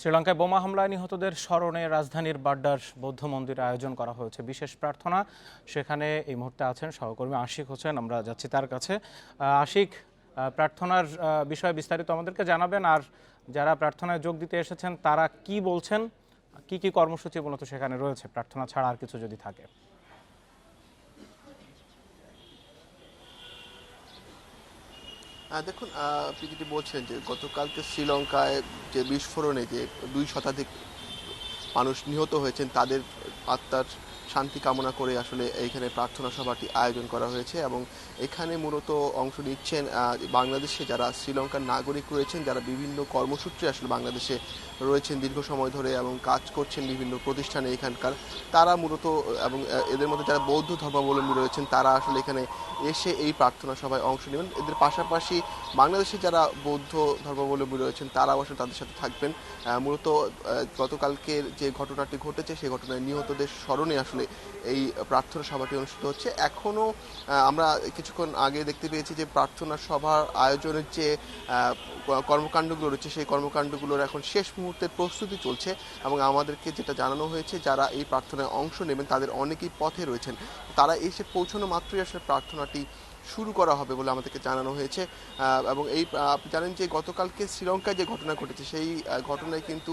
শ্রীলঙ্কায় বোমা হামলায় নিহতদের স্মরণে রাজধানীর বাড্ডার বৌদ্ধ মন্দিরে আয়োজন করা হয়েছে। বিশেষ প্রার্থনা সেখানে এই মুহূর্তে আছেন সহকর্মী আশিক হোসেন, আমরা যাচ্ছি তার কাছে। আশিক প্রার্থনার বিষয়ে বিস্তারিত আমাদেরকে জানাবেন আর যারা প্রার্থনায় যোগ দিতে এসেছেন তারা কি বলছেন, কি কি কর্মসূচি মূলত সেখানে রয়েছে? প্রার্থনা ছাড়া আর কিছু যদি থাকে। দেখুন আপনি যেটি বলছেন যে গতকালকে শ্রীলঙ্কায় যে বিস্ফোরণে যে দুই শতাধিক মানুষ নিহত হয়েছেন, তাদের আত্মার শান্তি কামনা করে আসলে এইখানে প্রার্থনা সভাটি আয়োজন করা হয়েছে এবং এখানে মূলত অংশ নিচ্ছেন বাংলাদেশে যারা শ্রীলঙ্কার নাগরিক রয়েছেন, যারা বিভিন্ন কর্মসূত্রে আসলে বাংলাদেশে রয়েছেন দীর্ঘ সময় ধরে এবং কাজ করছেন বিভিন্ন প্রতিষ্ঠানে এখানকার, তারা মূলত এবং এদের মধ্যে যারা বৌদ্ধ ধর্মাবলম্বী রয়েছেন, তারা আসলে এখানে এসে এই প্রার্থনা সভায় অংশ নেবেন। এদের পাশাপাশি বাংলাদেশে যারা বৌদ্ধ ধর্মাবলম্বী রয়েছেন তারা অবশ্য তাদের সাথে থাকবেন। মূলত গতকালকের যে ঘটনাটি ঘটেছে সেই ঘটনায় নিহতদের স্মরণে আসলে এই প্রার্থনা সভাটি অনুষ্ঠিত হচ্ছে। এখনও আমরা কিছুক্ষণ আগে দেখতে পেয়েছি যে প্রার্থনা সভার আয়োজনের যে কর্মকাণ্ডগুলো রয়েছে, সেই কর্মকাণ্ডগুলোর এখন শেষ মুহূর্তের প্রস্তুতি চলছে এবং আমাদেরকে যেটা জানানো হয়েছে, যারা এই প্রার্থনায় অংশ নেবেন, তাদের অনেকেই পথে রয়েছেন। তারা এসে পৌঁছানো মাত্রই আসলে প্রার্থনাটি শুরু করা হবে বলে আমাদেরকে জানানো হয়েছে। এবং এই জানেন যে গতকালকে শ্রীলঙ্কায় যে ঘটনা ঘটেছে, সেই ঘটনায় কিন্তু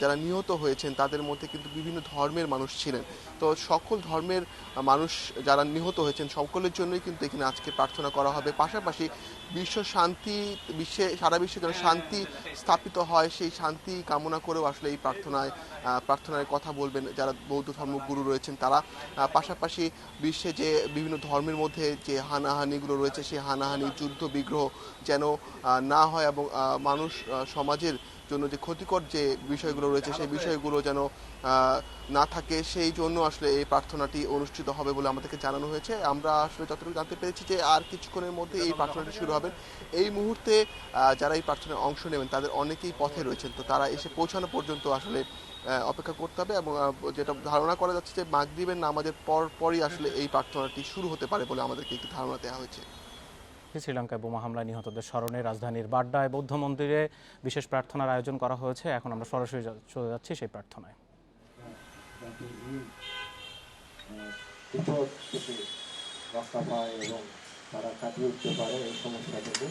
যারা নিহত হয়েছেন, তাদের মধ্যে কিন্তু বিভিন্ন ধর্মের মানুষ ছিলেন। তো সকল ধর্মের মানুষ যারা নিহত হয়েছেন, সকলের জন্যই কিন্তু এখানে আজকে প্রার্থনা করা হবে। পাশাপাশি বিশ্ব শান্তি, বিশ্বে, সারা বিশ্বে যেন শান্তি স্থাপিত হয়, সেই শান্তি কামনা করেও আসলে এই প্রার্থনায় প্রার্থনায় কথা বলবেন যারা বৌদ্ধ ধর্মগুরু রয়েছেন তারা। পাশাপাশি বিশ্বে যে বিভিন্ন ধর্মের মধ্যে যে হানাহানিগুলো রয়েছে, সেই হানাহানি, যুদ্ধ, বিগ্রহ যেন না হয় এবং মানুষ সমাজের জন্য যে ক্ষতিকর যে বিষয়গুলো রয়েছে, সেই বিষয়গুলো যেন না থাকে, সেই জন্য আসলে এই প্রার্থনাটি অনুষ্ঠিত হবে বলে আমাদেরকে জানানো হয়েছে। আমরা আসলে যতটুকু জানতে পেরেছি যে আর কিছুক্ষণের মধ্যে এই প্রার্থনাটি শুরু হবে। এই মুহূর্তে যারা এই প্রার্থনায় অংশ নেবেন, তাদের অনেকেই পথে রয়েছেন। তো তারা এসে পৌঁছানো পর্যন্ত আসলে অপেক্ষা করতে হবে এবং যেটা ধারণা করা যাচ্ছে যে মাগরিবের নামাজের পর পরই আসলে এই প্রার্থনাটি শুরু হতে পারে বলে আমাদেরকে একটি ধারণা দেওয়া হয়েছে। শ্রীলঙ্কায় বোমা হামলায় নিহতদের স্মরণে রাজধানীর বাড্ডায় বৌদ্ধ মন্দিরে বিশেষ প্রার্থনার আয়োজন করা হয়েছে। এখন আমরা সরাসরি চলে যাচ্ছি সেই প্রার্থনায়। থেকে পায় তারা কাটিয়ে উঠতে পারে এই সমস্যা থেকে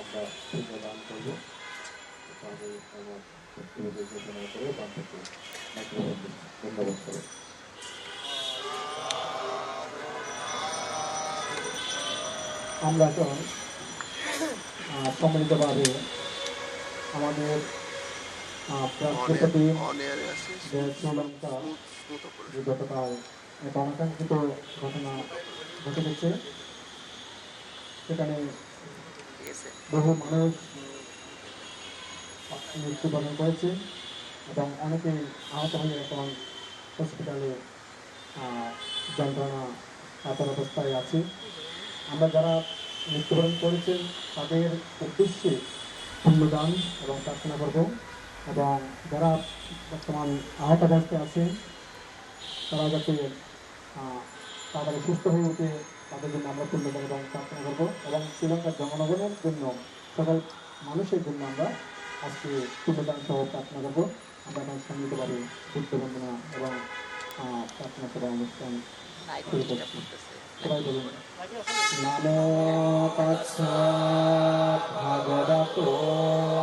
আমরা দান করব ধন্যবাদ আমরা আহ, সম্মিলিতভাবে আমাদের রাষ্ট্রপতি শ্রীলঙ্কা গতকাল এক অনাকাঙ্ক্ষিত ঘটনা ঘটে গেছে। সেখানে বহু মানুষ মৃত্যুবরণ করেছে এবং অনেকে আহত হয়ে এখন হসপিটালে যন্ত্রণা আতর অবস্থায় আছে। আমরা যারা মৃত্যুবরণ করেছেন, তাদের উদ্দেশ্যে পুণ্যদান এবং প্রার্থনা করব। এবং যারা বর্তমান আহত অবস্থায় আছে তারা যাতে তাড়াতাড়ি সুস্থ হয়ে উঠে, তাদের জন্য আমরা পুণ্যদান এবং প্রার্থনা করব। এবং শ্রীলঙ্কার জনগণের জন্য, সকল মানুষের জন্য আমরা আজকে পুণ্যদান সহ প্রার্থনা করব। আমরা এখন সম্মিলিতভাবে বুদ্ধ বন্দনা এবং প্রার্থনা সভা অনুষ্ঠান শুরু করছি। সবাই বলুন নামো তাচ্ছা ভগবতো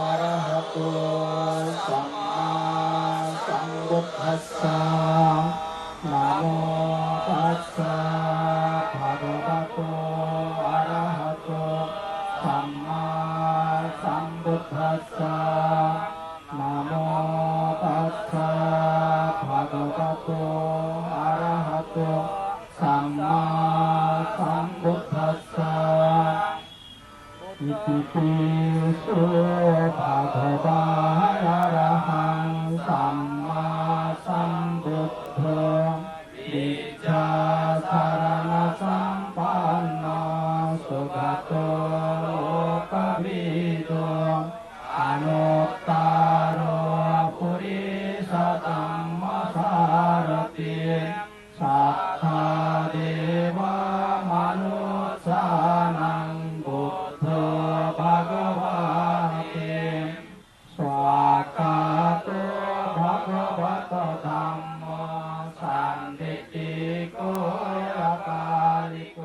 আরহতো সম্মা সম্বুদ্ধাচ্ছা নামো তাচ্ছা ভগবতো আরহতো সম্মা সম্বুদ্ধাচ্ছা নামো তাচ্ছা ভগবতো আরহতো সম্মা สัมพุทธัสสะอิติปิโสภะคะวะอะระหังสัมมาสัมพุทโธปิจาสารณสัมปันโนสุขโตโลกวิโตอนุ ตธรรมโมสันติโกยปาลิโก